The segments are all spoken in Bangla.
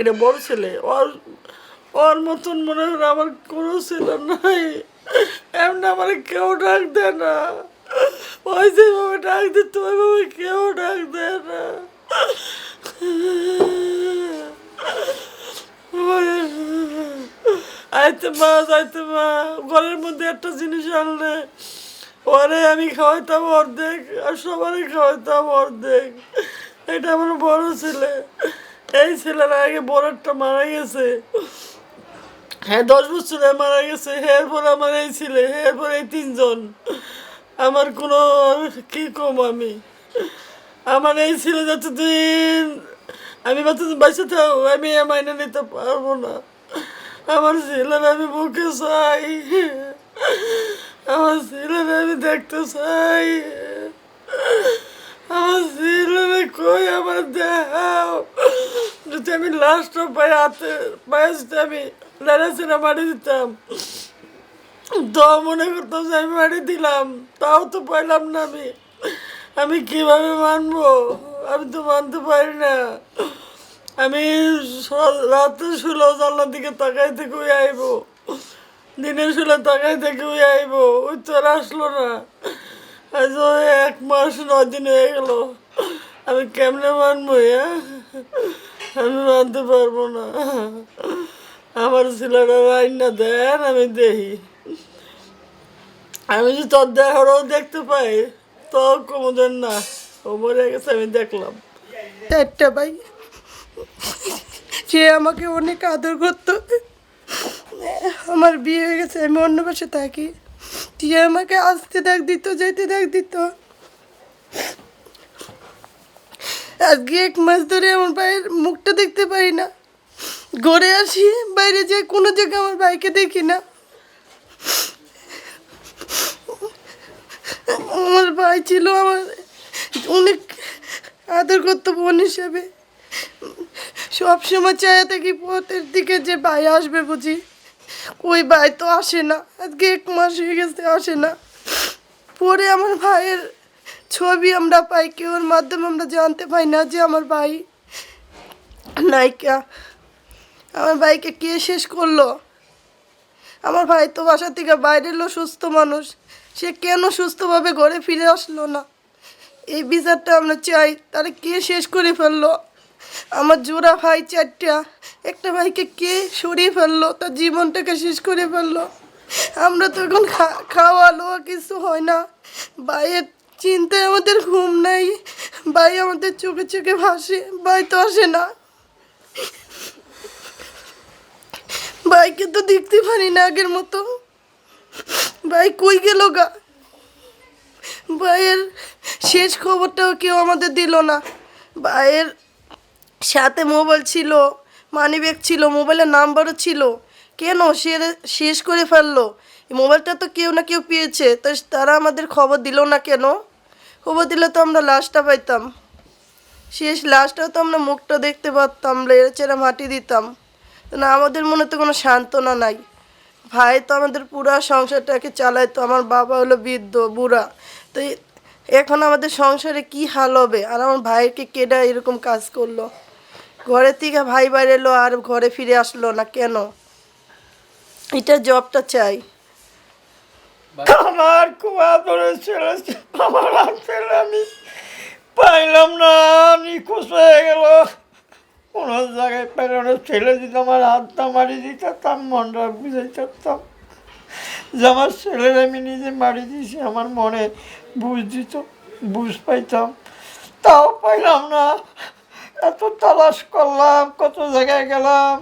এটা বড় ছেলে। ওর ওর মতন মনে হয় আমার কোনো ছেলে নাই। এমনি আমার কেউ ডাক দেয় না। ওই যেভাবে ডাক দিত, ওইভাবে কেউ ডাক দেয় না। আইতে মা যাইতে মা, ঘরের মধ্যে একটা জিনিস আনলে ওরে আমি খাওয়াইতাম অর্ধেক আর সবারই খাওয়াইতাম অর্ধেক। এটা আমার বড় ছেলে। এই ছেলের আগে বড় একটা মারা গেছে। হ্যাঁ দশ বছরে মারা গেছে। এর পর আমার এই ছেলে এর পর এই তিনজন। আমার কোনো কি কম আমি? আমার এই ছেলে যতদিন আমি যতদিন বাঁচে থাকব, আমি মাইনে নিতে পারব না। আমার ছেলের আমি বুকে চাই। আমার ছেলের আমি দেখতে চাই। আমার ছেলেরে কই আমার দেখাও যদি আমি লাস্ট পাই হাতে পায়ে যদি আমি নাড়াচাড়া মারি দিতাম, তো মনে করতাম যে আমি মারি দিলাম, তাও তো পাইলাম না আমি। আমি কীভাবে মানবো? আমি তো মানতে পারি না। আমি রাতে শুলো জানলার দিকে তাকাই থেকে ওই আইবো। দিনে শুলে তাকাই থেকে ওই আইবো। ওই তো আর আসলো না। আজ এক মাস নয় দিন হয়ে গেল। আমি কেমনে মানবো হ্যাঁ? আমি মানতে পারব না। আমার ছেলেরা লাইন না দেন, আমি দেখি আমি যদি তোর দেহরও দেখতে পাই তো কোমদের না। ও মরে গেছে, আমি দেখলাম। চারটা ভাই। সে আমাকে অনেক আদর করতো। আমার বিয়ে হয়ে গেছে, আমি অন্য পাশে থাকি। সে আমাকে আসতে দেখ দিত, যেতে দেখ দিত। আজকে এক মাস ধরে আমার ভাইয়ের মুখটা দেখতে পারি না। ঘরে আসি, বাইরে যে কোনো জায়গায় আমার ভাইকে দেখি না। আমার ভাই ছিল আমার অনেক আদর করতো বোন হিসেবে। সবসময় চায়া থাকি পথের দিকে যে ভাই আসবে বুঝি। ওই ভাই তো আসে না, আজকে এক মাস হয়ে গেছে, আসে না। পরে আমার ভাইয়ের ছবি আমরা পাই কেউর মাধ্যমে আমরা জানতে পাই না যে আমার ভাই নায়িকা, আমার ভাইকে কে শেষ করল? আমার ভাই তো বাসা থেকে বাইরে এলো সুস্থ মানুষ। সে কেন সুস্থভাবে ঘরে ফিরে আসলো না? এই বিচারটা আমরা চাই, তারা কে শেষ করে ফেলল? আমার জোড়া ভাই চারটা, একটা ভাইকে কে সরিয়ে ফেলল? তার জীবনটাকে শেষ করে ফেলল? আমরা তো এখন খা- খাওয়া লোয়া কিছু হয় না। ভাইয়ের চিন্তায় আমাদের ঘুম নাই। ভাই আমাদের চোখে চোখে ভাসে, ভাই তো আসে না। ভাইকে তো দেখতে পারি না আগের মতো। ভাই কই গেল গা? ভাইয়ের শেষ খবরটাও কেউ আমাদের দিল না। ভাইয়ের সাথে মোবাইল ছিল মানি ব্যাগ ছিল, মোবাইলের নাম্বারও ছিল। কেন সে শেষ করে ফেলল? মোবাইলটা তো কেউ না কেউ পেয়েছে তো তারা আমাদের খবর দিল না কেন? খবর দিলে তো আমরা লাশটা পাইতাম। শেষ লাশটাও তো আমরা মুখটা দেখতে পারতাম, লেড়ে চেড়ে মাটি দিতাম। না, আমাদের মনে তো কোনো সান্ত্বনা নাই। ভাই তো আমাদের পুরা সংসারটাকে চালাইতো, আমার বাবা হলো বৃদ্ধ, বুড়া। তো এখন আমাদের সংসারে কি হাল হবে? আর আমার ভাইকে কেডা এরকম কাজ করল? ঘরে থেকে ভাই বাইরে এলো আর ঘরে ফিরে আসলো না কেন? এটা জবটা চাই। আমার খুব আদরের ছেলে আমার ছেলে আমি পাইলাম না, নিখোঁজ হয়ে গেল। কোনো জায়গায় পাইলাম না, ছেলে দিত আমার হাতটা মারি দিতাম মনটা বুঝাই থাকতাম যে আমার ছেলের আমি নিজে মারি দিয়েছি, আমার মনে বুঝ দিত, বুঝ পাইতাম। তাও পাইলাম না। এত তালাশ করলাম, কত জায়গায় গেলাম।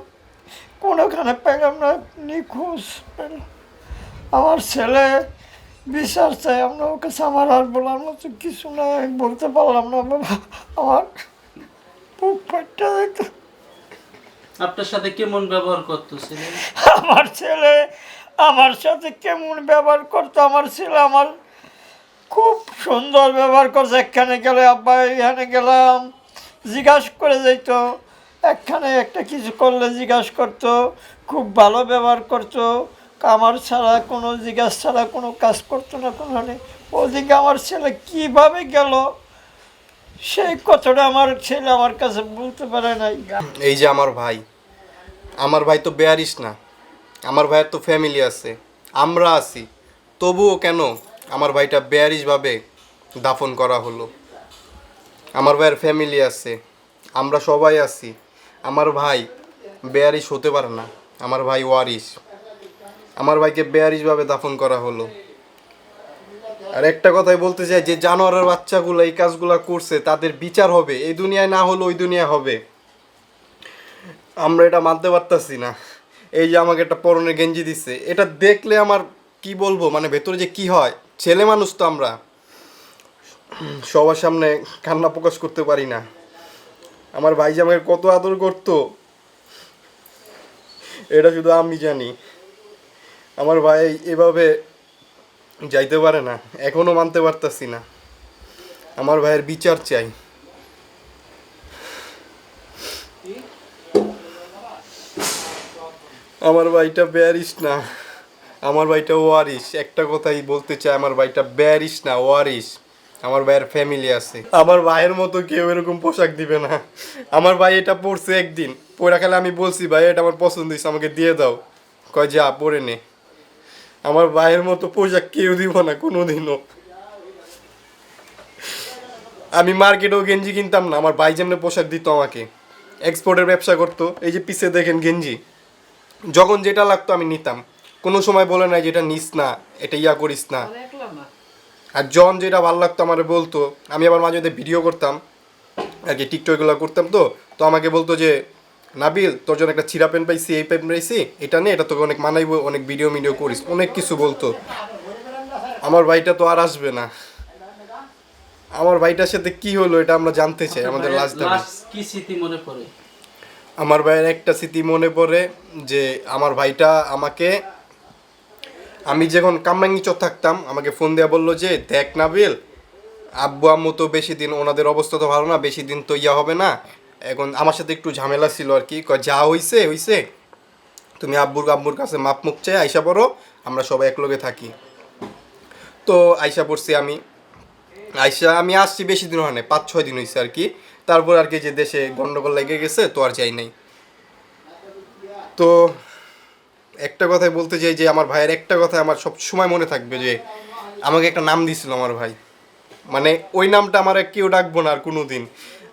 কোনোখানে পাইলাম না, নিখোঁজ। পাইলাম আমার ছেলে বিশ্বাস চাই আমরা ওকে আমার আর বলার মতো কিছু না আমি বলতে পারলাম না বাবা আমার বুক ফাটটা যেত আপনার সাথে কেমন ব্যবহার করতেছিলেন আমার ছেলে আমার সাথে কেমন ব্যবহার করতো আমার ছেলে আমার খুব সুন্দর ব্যবহার করছে এখানে গেলে আব্বা এখানে গেলাম জিজ্ঞাসা করে যেত একখানে একটা কিছু করলে জিজ্ঞাসা করতো খুব ভালো ব্যবহার করতো। আমার ছাড়া, কোনো জিজ্ঞাসা ছাড়া, কোনো কাজ করতো না কোনোখানে। ওদিকে আমার ছেলে কীভাবে গেল? সেই কথাটা আমার ছেলে আমার কাছে বলতে পারে নাই। এই যে আমার ভাই আমার ভাই তো বেয়ারিস না। আমার ভাইয়ের তো ফ্যামিলি আছে, আমরা আছি। তবুও কেন আমার ভাইটা বেয়ারিশভাবে দাফন করা হলো? আমার ভাইয়ের ফ্যামিলি আছে, আমরা সবাই আছি। আমার ভাই বেয়ারিশ হতে পারে না, আমার ভাই ওয়ারিশ। আমার ভাইকে বেয়ারিশভাবে দাফন করা হলো। আর একটা কথাই বলতে চাই, যে জানোয়ারের বাচ্চাগুলো এই কাজগুলো করছে, তাদের বিচার হবে। এই দুনিয়ায় না হলে, ওই দুনিয়া হবে। আমরা এটা মানতে পারতাছি না। এই যে আমাকে একটা পরনে গেঞ্জি দিচ্ছে এটা দেখলে আমার কি বলব? মানে ভেতরে যে কি হয়? ছেলে মানুষ তো আমরা। সবার সামনে কান্না প্রকাশ করতে পারি না। আমার ভাই যে আমাকে কত আদর করতো, এটা শুধু আমি জানি। আমার ভাই এভাবে যাইতে পারে না, এখনও মানতে পারতাছি না। আমার ভাইয়ের বিচার চাই। আমার ভাইটা ব্যারিস না। আমার ভাইটা ওয়ারিস একটা কথাই বলতে চাই, আমার ভাইটা ব্যারিস না ওয়ারিস আমার ভাইয়ের ফ্যামিলি আছে। আমার ভাইয়ের মতো কেউ এরকম পোশাক দিবে না। আমার ভাই এটা পরছে একদিন। পরে খেলে আমি বলছি, ভাই, এটা আমার পছন্দ হয়েছে, আমাকে দিয়ে দাও। কয়, যা, পরে নে। আমার ভাইয়ের মতো পোশাক কেউ দিব না কোনোদিনও। আমি মার্কেটেও গেঞ্জি কিনতাম না আমার ভাই যেমনি পোশাক দিত আমাকে। এক্সপোর্টের ব্যবসা করতো এই যে পিছে দেখেন গেঞ্জি। যখন যেটা লাগতো আমি নিতাম। কোনো সময় বলে নাই যেটা নিস না এটা ইয়া করিস না। আর জন যেটা ভালো লাগতো আমার বলতো আমি আবার মাঝে ভিডিও করতাম। আর কি টিকটকগুলো করতাম তো তো আমাকে বলতো যে নাবিল তোর জন্য একটা ছিঁড়া পেন পাইছি এই পেন পাইছি এটা নিয়ে এটা তোকে অনেক মানাইবো অনেক ভিডিও মিডিও করিস অনেক কিছু বলতো। আমার ভাইটা তো আর আসবে না। আমার ভাইটার সাথে কি হলো এটা আমরা জানতে চাই আমাদের লাস্ট লাস্ট কি স্মৃতি মনে পড়ে? আমার ভাইয়ের একটা স্মৃতি মনে পড়ে যে আমার ভাইটা আমাকে আমি যখন কামরাঙ্গিচর থাকতাম আমাকে ফোন দেওয়া বলল যে দেখ নাবিল আব্বু আম্মু তো বেশি দিন ওনাদের অবস্থা তো ভালো না বেশি দিন তো ইয়া হবে না এখন আমার সাথে একটু ঝামেলা ছিল আর কি। যা হইছে হইছে। তুমি আব্বুর আব্বুর কাছে মাপ মুখ চাই, আইসা পড়ো, আমরা সবাই একলগে থাকি। তো আইসা পড়ছি আমি। আইসা, আমি আসছি বেশি দিন হয় না পাঁচ ছয় দিন হয়েছে আর কি। তারপর আর কি যে দেশে গন্ডগোল লেগে গেছে, তো আর যাই নাই। তো একটা কথাই বলতে চাই যে, আমার ভাইয়ের একটা কথা আমার সব সময় মনে থাকবে যে, আমাকে একটা নাম দিছিল আমার ভাই। মানে ওই নামটা আমার কেউ ডাকবো না আর কোনো দিন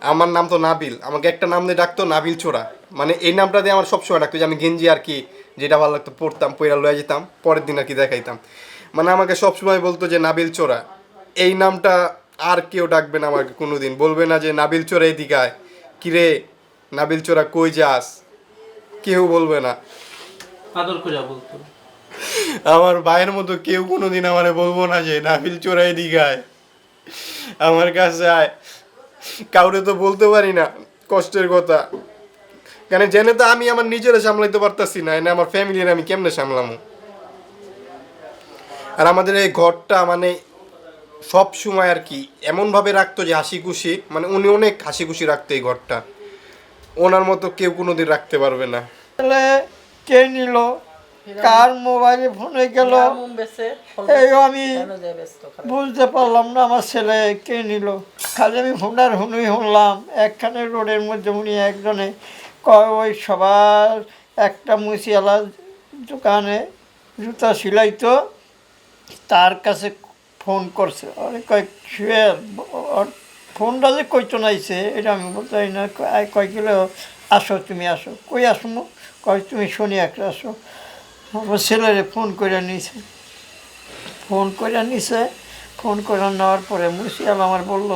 আমার নাম তো নাবিল। আমাকে একটা নাম দিয়ে ডাকতো নাবিল চোরা মানে এই নামটা দিয়ে আমার সবসময় ডাকতো যে আমি গেঞ্জি আর কি যেটা ভালো লাগতো পড়তাম পয়রা লয়ে যেতাম পরের দিন আর কি দেখাইতাম। মানে আমাকে সবসময় বলতো যে নাবিল চোরা এই নামটা আর কেউ ডাকবে না আমাকে কোনো দিন বলবে না যে নাবিল চোরা এদিকে আয় কিরে নাবিল চোরা কই যাস? কেউ বলবে না। আদর করে বলতো। আমার ভাইয়ের মতো কেউ কোনোদিন আমারে বলব না যে নাবিল চোরাই দিঘায় আমার কাছে আয়। কাউরে তো বলতে পারি না, কষ্টের কথা। কেন জেনে তো আমি আমার নিজেরা সামলাইতে পারতাছি না আমার ফ্যামিলির আমি কেমনে সামলামো? আর আমাদের এই ঘরটা মানে সব সময় আর কি এমনভাবে রাখতো যে হাসি খুশি মানে উনি অনেক হাসি খুশি রাখতো এই ঘরটা। ওনার মতো কেউ কোনোদিন রাখতে পারবে না। ছেলে কে নিল? কার মোবাইলে ফোনে গেল? এই আমি বুঝতে পারলাম না আমার ছেলে কে নিল? খালি আমি হুনার হুনুই শুনলাম একখানে রোডের মধ্যে উনি একজনে কয় ওই সবার একটা মুসিয়ালা দোকানে জুতা সিলাইতো তার কাছে ফোন করছে। আরে কয় শুয়ে ফোনটা যে কইতো নাইছে এটা আমি বলতে না। কয়- কিলো আসো তুমি আসো। কই আসব কয় তুমি শনি একটা আসো। আমার ছেলেরে ফোন করে নিছে। ফোন করে নিছে ফোন করে নেওয়ার পরে মুর্শিয়াল আমার বলল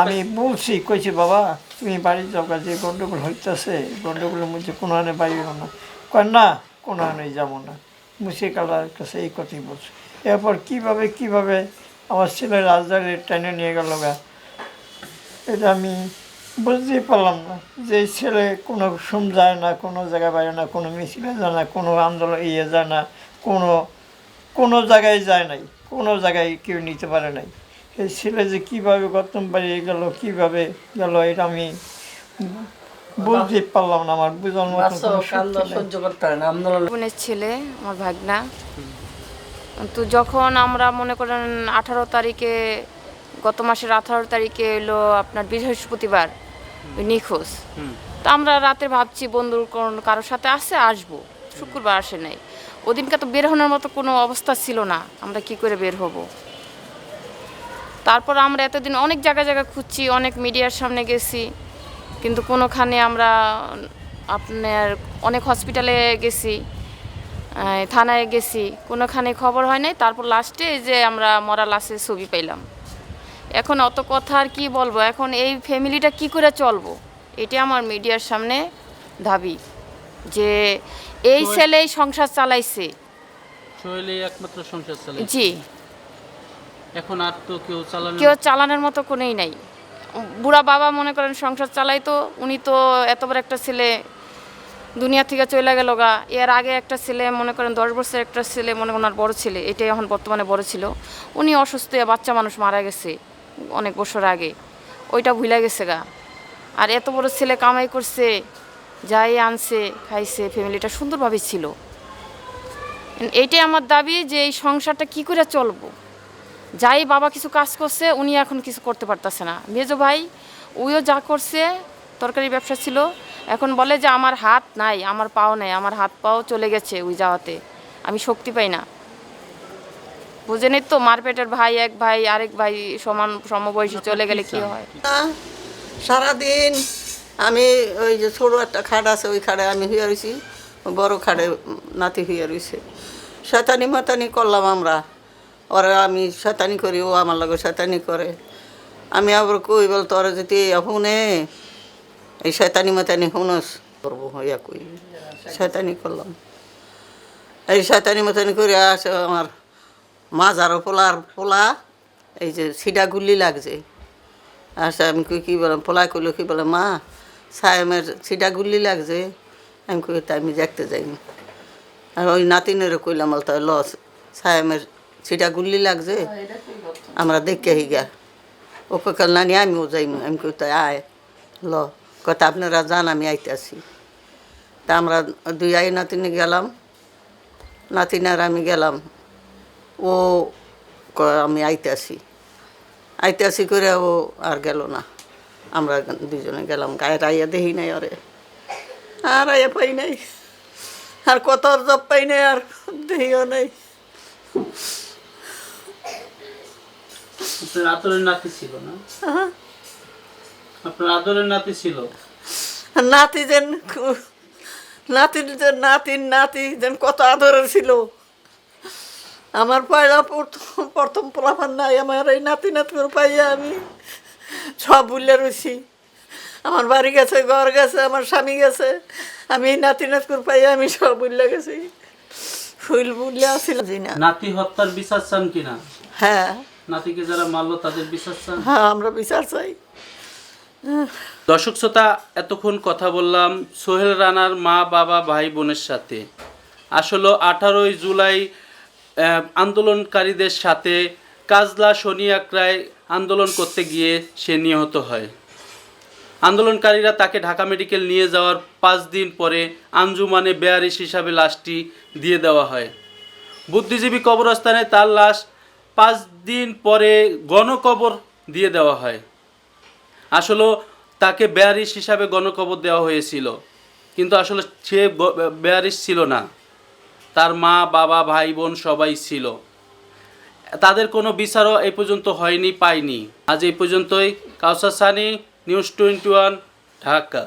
আমি বলছি কইছি বাবা তুমি বাড়ির যাও যে গন্ডগোল হইতেছে গন্ডগোলের মধ্যে কোনো আনে বাইরো না। কয় না কোনো আনে যাব না। মুর্শিকালার কাছে এই কথাই বলছে। এরপর কীভাবে কীভাবে আমার ছেলে রাজধানী টেনে নিয়ে গেল গা? এটা আমি বুঝতেই পারলাম না যে ছেলে কোনো সুম যায় না কোনো জায়গায় বাইরে না কোনো মিছিলে যায় না কোনো আন্দোলন ইয়ে যায় না কোনো কোনো জায়গায় যায় নাই কোনো জায়গায় কেউ নিতে পারে নাই এই ছেলে যে কীভাবে গতম বাড়িয়ে গেল কীভাবে গেল এটা আমি বুঝতেই পারলাম না আমার বুঝার মতো শক্তি নেই। বোনের ছেলে আমার ভাগনা তো যখন আমরা মনে করেন আঠারো তারিখে গত মাসের আঠারো তারিখে এলো আপনার বৃহস্পতিবার নিখোঁজ। তো আমরা রাতে ভাবছি বন্ধুর কোন- কারোর সাথে আসে আসব। শুক্রবার আসে নাই। ওদিনকে তো বের হওয়ার মতো কোনো অবস্থা ছিল না। আমরা কি করে বের হব? তারপর আমরা এতদিন অনেক জায়গায় জায়গায় খুঁজছি অনেক মিডিয়ার সামনে গেছি। কিন্তু কোনোখানে আমরা আপনার অনেক হসপিটালে গেছি থানায় গেছি। কোনোখানে খবর হয় নাই। তারপর লাস্টে যে আমরা মরা লাশের ছবি পাইলাম। এখন অত কথা আর কি বলব? এখন এই ফ্যামিলিটা কি করে চলবো? এটা আমার মিডিয়ার সামনে দাবি যে এই ছেলেই সংসার চালাইছে। একমাত্র সংসার চালাই জি। এখন আর তো কেউ চালানো কেউ চালানোর মতো কোনোই নাই। বুড়া বাবা মনে করেন সংসার চালাই তো উনি তো এত বড় একটা ছেলে দুনিয়া থেকে চলে গেল গা। এর আগে একটা ছেলে মনে করেন দশ বছরের একটা ছেলে মনে করেন বড় ছেলে এটাই এখন বর্তমানে বড় ছিল। উনি অসুস্থ বাচ্চা মানুষ মারা গেছে। অনেক বছর আগে। ওইটা ভুলে গেছে গা। আর এত বড় ছেলে কামাই করছে, যাই আনছে, খাইছে, ফ্যামিলিটা সুন্দরভাবে ছিল। এইটাই আমার দাবি যে এই সংসারটা কি করে চলবো? যাই বাবা কিছু কাজ করছে, উনি এখন কিছু করতে পারতেছে না। মেজো ভাই, উইও যা করছে, তরকারি ব্যবসা ছিল, এখন বলে যে আমার হাত নাই, আমার পাও নাই, আমার হাত পাও চলে গেছে ওই যাওয়াতে। আমি শক্তি পাই না। বুঝেনি তো, মারপেটের ভাই, এক ভাই, আরেক ভাই সমান সমবয়সী চলে গেলে কি হয়? সারাদিন আমি ওই যে ছোটো একটা খাট আছে, ওই খাটে আমি হইয়া রয়েছি বড় খাটে নাতি হইয়া রয়েছে শতানি মাতানি করলাম আমরা। ওরা আমি শতানি করি, ও আমার লগে শতানি করে। আমি আবার কই বল তোরা যদি শুনে, এই শয়তানি মাতানি শুনস, করব হইয়া কই? শয়তানি করলাম। এই শয়তানি মাতানি করে আসে আমার মাজারও পোলার পোলা এই যে সিডা গুল্লি লাগছে। আচ্ছা আমি কই, কী বললাম পোলাই করল কি বলে মা, সায়েমের সিডা গুল্লি লাগছে। আমি কই তাই আমি দেখতে যাইনি। আর ওই নাতিনেরও কইলাম, বলতে, ল, সায়েমের সিডা গুল্লি লাগছে, আমরা দেখে হিগা ও কাল, নানি, আমিও যাইম। আমি কই তাই আয়, ল। কথা আপনারা যান, আমি আইতেছি। তা আমরা দুই আই নাতিনে গেলাম। নাতিনার আমি গেলাম। ও আমি আইতেছি আইতাসি করে ও আর গেল না। আমরা দুজনে গেলাম গায়ে আইয়া দেখি নাই আরে। আর আইয়া পাই নাই। আর কত জব পাই নাই আর দেহিও নাই। আদরের নাতি ছিল না? আপনার আদরের নাতি ছিল? নাতি যেন নাতির যে নাতির নাতি যেন কত আদরের ছিল। আমার পয়লা প্রথম প্রথম পোলাপান নাই আমার এই নাতি নাতকুর পাইয়া আমি সব ভুলে রয়েছি আমার বাড়ি গেছে ঘর গেছে আমার স্বামী গেছে আমি নাতি নাতকুর পাইয়া আমি সব ভুলে গেছি। ফুল বুলে আসছিল জি না। নাতি হত্যার বিচার চান কিনা? হ্যাঁ। নাতিকে যারা মারলো তাদের বিচার চান? হ্যাঁ আমরা বিচার চাই। দর্শক শ্রোতা এতক্ষণ কথা বললাম সোহেল রানার মা বাবা ভাই বোনের সাথে। আসলে আঠারোই জুলাই আন্দোলনকারীদের সাথে কাজলা শনিয়াকড়ায় আন্দোলন করতে গিয়ে সে নিহত হয়। আন্দোলনকারীরা তাকে ঢাকা মেডিকেল নিয়ে যাওয়ার পাঁচ দিন পরে আঞ্জুমানে বেয়ারিশ হিসাবে লাশটি দিয়ে দেওয়া হয়। বুদ্ধিজীবী কবরস্থানে তার লাশ পাঁচ দিন পরে গণকবর দিয়ে দেওয়া হয়। আসলে তাকে বেয়ারিশ হিসাবে গণকবর দেওয়া হয়েছিল। কিন্তু আসলে সে বেয়ারিশ ছিল না। তার মা, বাবা, ভাই, বোন সবাই ছিল। তাদের কোনো বিচারও এই পর্যন্ত হয়নি, পায়নি। আজ এই পর্যন্তই। Kawsar Sunny news twenty one Dhaka